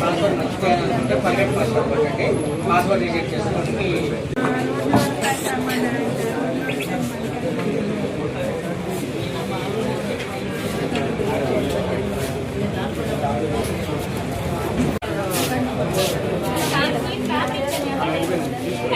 Password మర్చిపోయానంటే permanent password కొట్టండి password reject చేసుకోండి మీ phone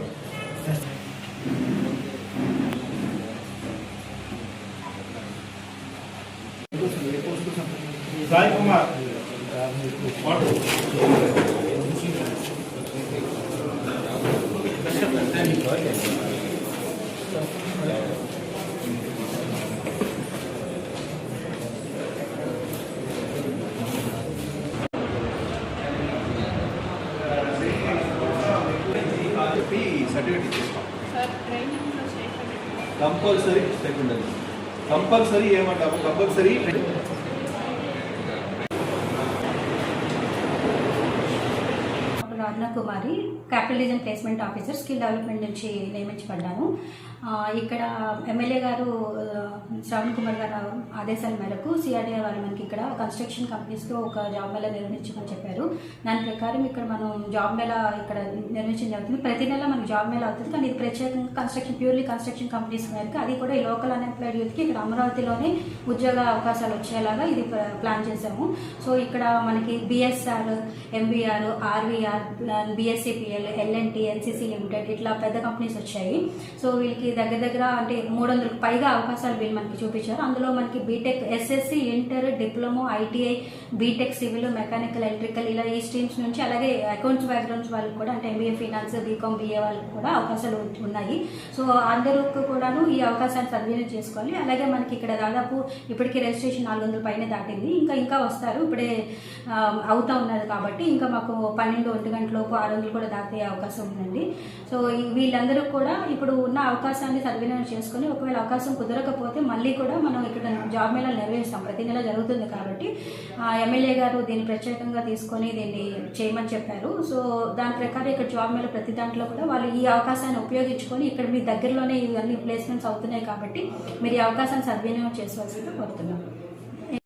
Sai Kumar చెప్పి ఇచ్చేస్తాం కంపల్సరీ కంపల్సరీ ఏమంటాము? Compulsory Radhana Kumari capitalism placement officer skill development నుంచి నియమించబడ్డాను. ఇక్కడ ఎమ్మెల్యే గారు శ్రవణ్ కుమార్ గారు ఆదేశాల మేరకు సిఆర్డీఏ వారు మనకి ఇక్కడ కన్స్ట్రక్షన్ కంపెనీస్లో ఒక జాబ్ మేళా నిర్వహించమని చెప్పారు. దాని ప్రకారం ఇక్కడ మనం జాబ్ మేళా ఇక్కడ నిర్మించడం జరుగుతుంది. ప్రతి నెల మనకి జాబ్ మేళా అవుతుంది. కానీ ఇది ప్రత్యేకంగా కన్స్ట్రక్షన్ ప్యూర్లీ కన్స్ట్రక్షన్ కంపెనీస్ మేరకు అది కూడా ఈ లోకల్ అన్ఎంప్లాయిడ్ యూత్కి ఇక్కడ అమరావతిలోనే ఉద్యోగ అవకాశాలు వచ్చేలాగా ఇది ప్లాన్ చేశాము. సో ఇక్కడ మనకి BSR MBR RVR BSCPL LNT NCC limited ఇట్లా పెద్ద కంపెనీస్ వచ్చాయి. సో వీళ్ళకి దగ్గర దగ్గర అంటే మూడు వందలకు పైగా అవకాశాలు వీళ్ళు మనకి చూపించారు. అందులో మనకి BTech SSC inter diploma ITI BTech civil mechanical electrical ఇలా ఈ స్ట్రీమ్స్ నుంచి అలాగే అకౌంట్స్ బ్యాక్గ్రౌండ్స్ వాళ్ళకి కూడా అంటే ఎంబీఏ ఫినాన్స్ బీకామ్ బీఏ వాళ్ళకి కూడా అవకాశాలు ఉన్నాయి. సో అందరూ కూడాను ఈ అవకాశాన్ని సద్వినియోగం చేసుకోవాలి. అలాగే మనకి ఇక్కడ దాదాపు ఇప్పటికీ రిజిస్ట్రేషన్ నాలుగు వందల పైన దాటింది. ఇంకా ఇంకా వస్తారు. ఇప్పుడే అవుతా ఉన్నది కాబట్టి ఇంకా మాకు పన్నెండు ఒంటి గంటలోపు ఆరు వందలు కూడా దాటే అవకాశం ఉందండి. సో వీళ్ళందరూ కూడా ఇప్పుడు ఉన్న అవకాశాన్ని సద్వినియోగం చేసుకొని ఒకవేళ అవకాశం కుదరకపోతే మళ్ళీ కూడా మనం ఇక్కడ జాబ్ మేళాలు నిర్వహిస్తాం. ప్రతి నెల జరుగుతుంది కాబట్టి ఎమ్మెల్యే గారు దీన్ని ప్రత్యేకంగా తీసుకొని దీన్ని చేయమని చెప్పారు. సో దాని ప్రకారం ఇక్కడ జాబ్ మేళ ప్రతి దాంట్లో కూడా వాళ్ళు ఈ అవకాశాన్ని ఉపయోగించుకొని ఇక్కడ మీ దగ్గరలోనే ఇవన్నీ ప్లేస్మెంట్స్ అవుతున్నాయి కాబట్టి మీరు ఈ అవకాశాన్ని సద్వినియోగం చేసుకోవాల్సిందిగా కోరుతున్నాను